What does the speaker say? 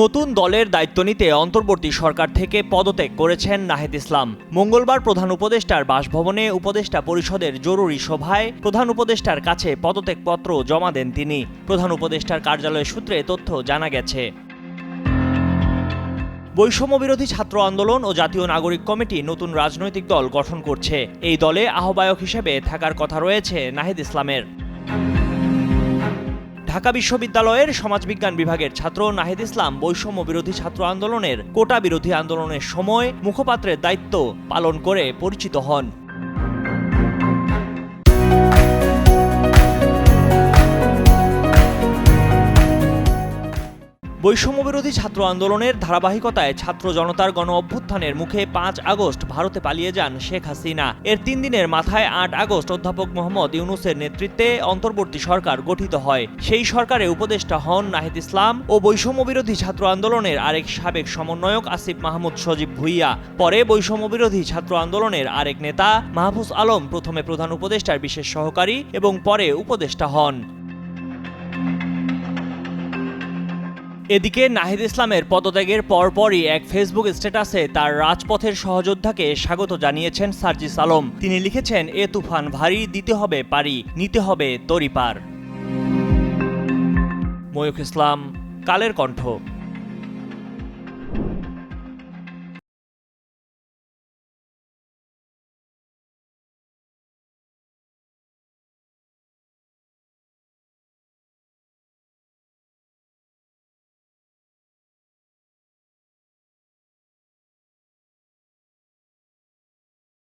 নতুন দলের দায়িত্ব নিতে অন্তর্বর্তী সরকার থেকে পদত্যাগ করেছেন নাহিদ ইসলাম। মঙ্গলবার প্রধান উপদেষ্টার বাসভবনে উপদেষ্টা পরিষদের জরুরি সভায় প্রধান উপদেষ্টার কাছে পদত্যাগপত্র জমা দেন তিনি। প্রধান উপদেষ্টার কার্যালয় সূত্রে তথ্য জানা গেছে। বৈষম্য বিরোধী ছাত্র আন্দোলন ও জাতীয় নাগরিক কমিটি নতুন রাজনৈতিক দল গঠন করছে। এই দলে আহ্বায়ক হিসেবে থাকার কথা রয়েছে নাহিদ ইসলামের। ঢাকা বিশ্ববিদ্যালয়ের সমাজবিজ্ঞান বিভাগের ছাত্র নাহিদ ইসলাম বৈষম্য বিরোধী ছাত্র আন্দোলনের কোটা বিরোধী আন্দোলনের সময় মুখপাত্রের দায়িত্ব পালন করে পরিচিত হন। বৈষম্য বিরোধী ছাত্র আন্দোলনের ধারাবাহিকতায় ছাত্র জনতার গণ অভ্যুত্থানের মুখে পাঁচ আগস্ট ভারতে পালিয়ে যান শেখ হাসিনা। এর তিন দিনের মাথায় আট আগস্ট অধ্যাপক মোহাম্মদ ইউনুসের নেতৃত্বে অন্তর্বর্তী সরকার গঠিত হয়। সেই সরকারে উপদেষ্টা হন নাহিদ ইসলাম ও বৈষম্য বিরোধী ছাত্র আন্দোলনের আরেক সাবেক সমন্বয়ক আসিফ মাহমুদ সজীব ভুইয়া। পরে বৈষম্যবিরোধী ছাত্র আন্দোলনের আরেক নেতা মাহফুজ আলম প্রথমে প্রধান উপদেষ্টার বিশেষ সহকারী এবং পরে উপদেষ্টা হন। এদিকে নাহিদ ইসলামের পদত্যাগের পরপরই এক ফেসবুক স্ট্যাটাসে তার রাজপথের সহযোদ্ধাকে স্বাগত জানিয়েছেন সার্জিস আলম। তিনি লিখেছেন, এ তুফান ভারী, দিতে হবে পারি, নিতে হবে তরিপার। ময়ুখ ইসলাম, কালের কণ্ঠ।